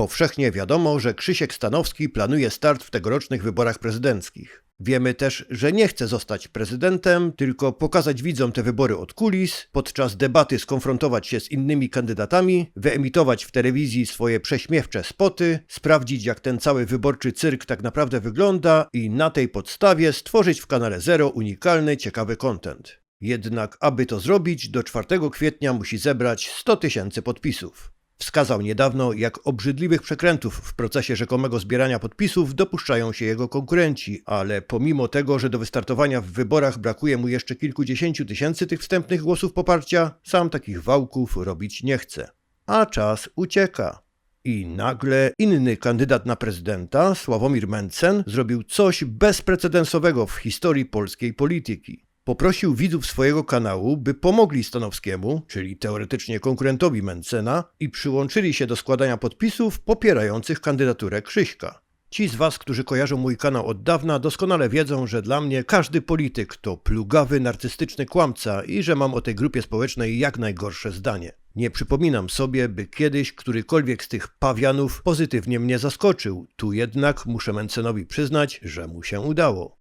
Powszechnie wiadomo, że Krzysiek Stanowski planuje start w tegorocznych wyborach prezydenckich. Wiemy też, że nie chce zostać prezydentem, tylko pokazać widzom te wybory od kulis, podczas debaty skonfrontować się z innymi kandydatami, wyemitować w telewizji swoje prześmiewcze spoty, sprawdzić jak ten cały wyborczy cyrk tak naprawdę wygląda i na tej podstawie stworzyć w kanale Zero unikalny, ciekawy content. Jednak aby to zrobić, do 4 kwietnia musi zebrać 100 tysięcy podpisów. Wskazał niedawno, jak obrzydliwych przekrętów w procesie rzekomego zbierania podpisów dopuszczają się jego konkurenci, ale pomimo tego, że do wystartowania w wyborach brakuje mu jeszcze kilkudziesięciu tysięcy tych wstępnych głosów poparcia, sam takich wałków robić nie chce. A czas ucieka. I nagle inny kandydat na prezydenta, Sławomir Mencen, zrobił coś bezprecedensowego w historii polskiej polityki. Poprosił widzów swojego kanału, by pomogli Stanowskiemu, czyli teoretycznie konkurentowi Mencena, i przyłączyli się do składania podpisów popierających kandydaturę Krzyśka. Ci z Was, którzy kojarzą mój kanał od dawna, doskonale wiedzą, że dla mnie każdy polityk to plugawy, narcystyczny kłamca i że mam o tej grupie społecznej jak najgorsze zdanie. Nie przypominam sobie, by kiedyś którykolwiek z tych pawianów pozytywnie mnie zaskoczył. Tu jednak muszę Mencenowi przyznać, że mu się udało.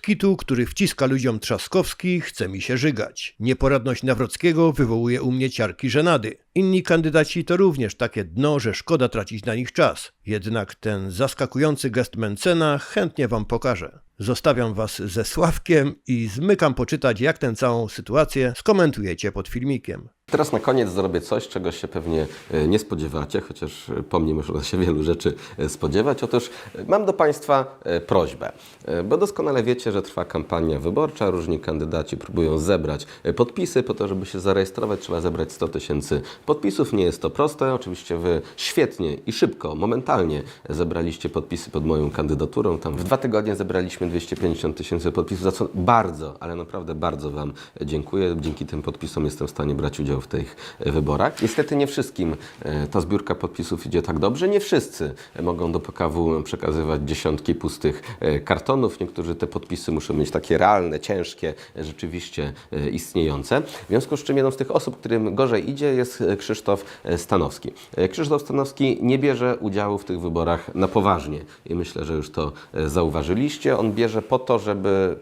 Kitu, który wciska ludziom Trzaskowski, chce mi się żygać. Nieporadność Nawrockiego wywołuje u mnie ciarki żenady. Inni kandydaci to również takie dno, że szkoda tracić na nich czas. Jednak ten zaskakujący gest Mencena chętnie wam pokażę. Zostawiam was ze Sławkiem i zmykam poczytać, jak tę całą sytuację skomentujecie pod filmikiem. Teraz na koniec zrobię coś, czego się pewnie e, nie spodziewacie, chociaż e, po mnie można się wielu rzeczy e, spodziewać. Otóż mam do Państwa prośbę, bo doskonale wiecie, że trwa kampania wyborcza, różni kandydaci próbują zebrać podpisy. Po to, żeby się zarejestrować, trzeba zebrać 100 tysięcy podpisów. Nie jest to proste. Oczywiście Wy świetnie i szybko, momentalnie zebraliście podpisy pod moją kandydaturą. Tam w dwa tygodnie zebraliśmy 250 tysięcy podpisów, za co bardzo, ale naprawdę bardzo Wam dziękuję. Dzięki tym podpisom jestem w stanie brać udział w tych wyborach. Niestety nie wszystkim e, ta zbiórka podpisów idzie tak dobrze. Nie wszyscy mogą do PKW przekazywać dziesiątki pustych e, kartonów. Niektórzy te podpisy muszą mieć takie realne, ciężkie, rzeczywiście e, istniejące. W związku z czym jedną z tych osób, którym gorzej idzie jest Krzysztof Stanowski. Krzysztof Stanowski nie bierze udziału w tych wyborach na poważnie i myślę, że już to zauważyliście. On bierze po to, żeby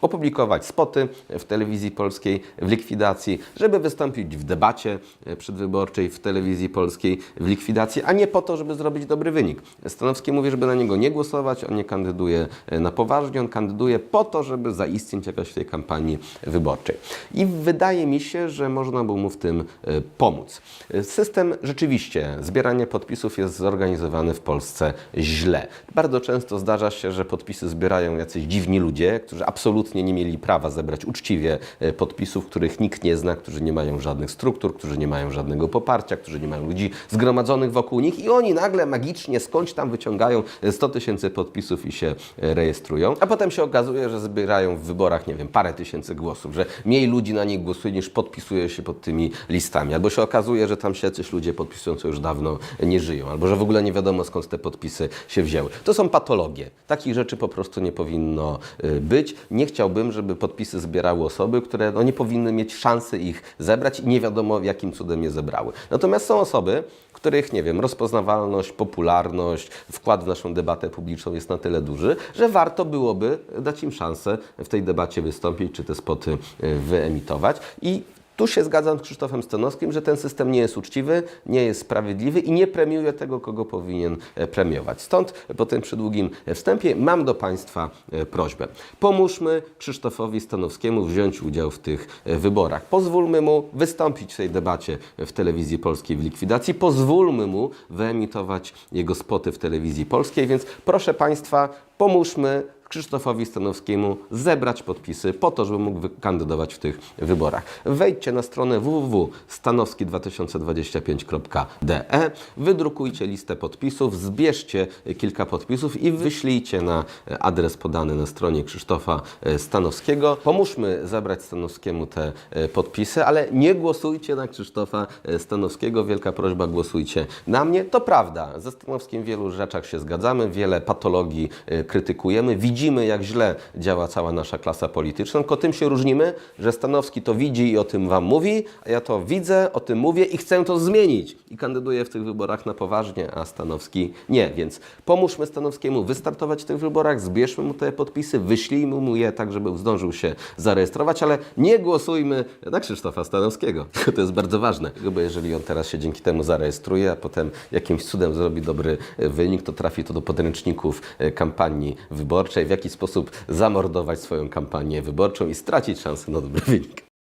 opublikować spoty w telewizji polskiej w likwidacji, żeby wystąpić w debacie e, przedwyborczej w telewizji polskiej w likwidacji, a nie po to, żeby zrobić dobry wynik. Stanowski mówi, żeby na niego nie głosować, on nie kandyduje e, na poważnie, on kandyduje po to, żeby zaistnieć jakoś w tej kampanii wyborczej. I wydaje mi się, że można by mu w tym e, pomóc. System rzeczywiście zbierania podpisów jest zorganizowany w Polsce źle. Bardzo często zdarza się, że podpisy zbierają jacyś dziwni ludzie, którzy absolutnie nie mieli prawa zebrać uczciwie e, podpisów, których nikt nie zna, którzy nie mają żadnych struktur, którzy nie mają żadnego poparcia, którzy nie mają ludzi zgromadzonych wokół nich i oni nagle magicznie skądś tam wyciągają 100 tysięcy podpisów i się e, rejestrują. A potem się okazuje, że zbierają w wyborach, nie wiem, parę tysięcy głosów, że mniej ludzi na nich głosuje niż podpisuje się pod tymi listami. Albo się okazuje, że tam się jacyś ludzie podpisują, co już dawno nie żyją. Albo że w ogóle nie wiadomo skąd te podpisy się wzięły. To są patologie. Takich rzeczy po prostu nie powinno być. Nie chciałbym, żeby podpisy zbierały osoby, które no, nie powinny mieć szansy ich zebrać i nie wiadomo jakim cudem je zebrały. Natomiast są osoby, których, nie wiem, rozpoznawalność, popularność, wkład w naszą debatę publiczną jest na tyle duży, że warto byłoby dać im szansę w tej debacie wystąpić, czy te spoty y, wyemitować. I tu się zgadzam z Krzysztofem Stanowskim, że ten system nie jest uczciwy, nie jest sprawiedliwy i nie premiuje tego, kogo powinien e, premiować. Stąd po tym przydługim wstępie mam do Państwa e, prośbę. Pomóżmy Krzysztofowi Stanowskiemu wziąć udział w tych e, wyborach. Pozwólmy mu wystąpić w tej debacie w telewizji polskiej w likwidacji. Pozwólmy mu wyemitować jego spoty w telewizji polskiej, więc proszę Państwa, pomóżmy Krzysztofowi Stanowskiemu zebrać podpisy po to, żeby mógł kandydować w tych wyborach. Wejdźcie na stronę www.stanowski2025.de, wydrukujcie listę podpisów, zbierzcie kilka podpisów i wyślijcie na adres podany na stronie Krzysztofa e, Stanowskiego. Pomóżmy zebrać Stanowskiemu te e, podpisy, ale nie głosujcie na Krzysztofa e, Stanowskiego. Wielka prośba, głosujcie na mnie. To prawda, ze Stanowskim w wielu rzeczach się zgadzamy, wiele patologii krytykujemy. Widzimy widzimy, jak źle działa cała nasza klasa polityczna, tylko tym się różnimy, że Stanowski to widzi i o tym Wam mówi, a ja to widzę, o tym mówię i chcę to zmienić. I kandyduję w tych wyborach na poważnie, a Stanowski nie. Więc pomóżmy Stanowskiemu wystartować w tych wyborach, zbierzmy mu te podpisy, wyślijmy mu je tak, żeby zdążył się zarejestrować, ale nie głosujmy na Krzysztofa Stanowskiego. To jest bardzo ważne, bo jeżeli on teraz się dzięki temu zarejestruje, a potem jakimś cudem zrobi dobry wynik, to trafi to do podręczników e, kampanii wyborczej, w jaki sposób zamordować swoją kampanię wyborczą i stracić szansę na dobry wynik.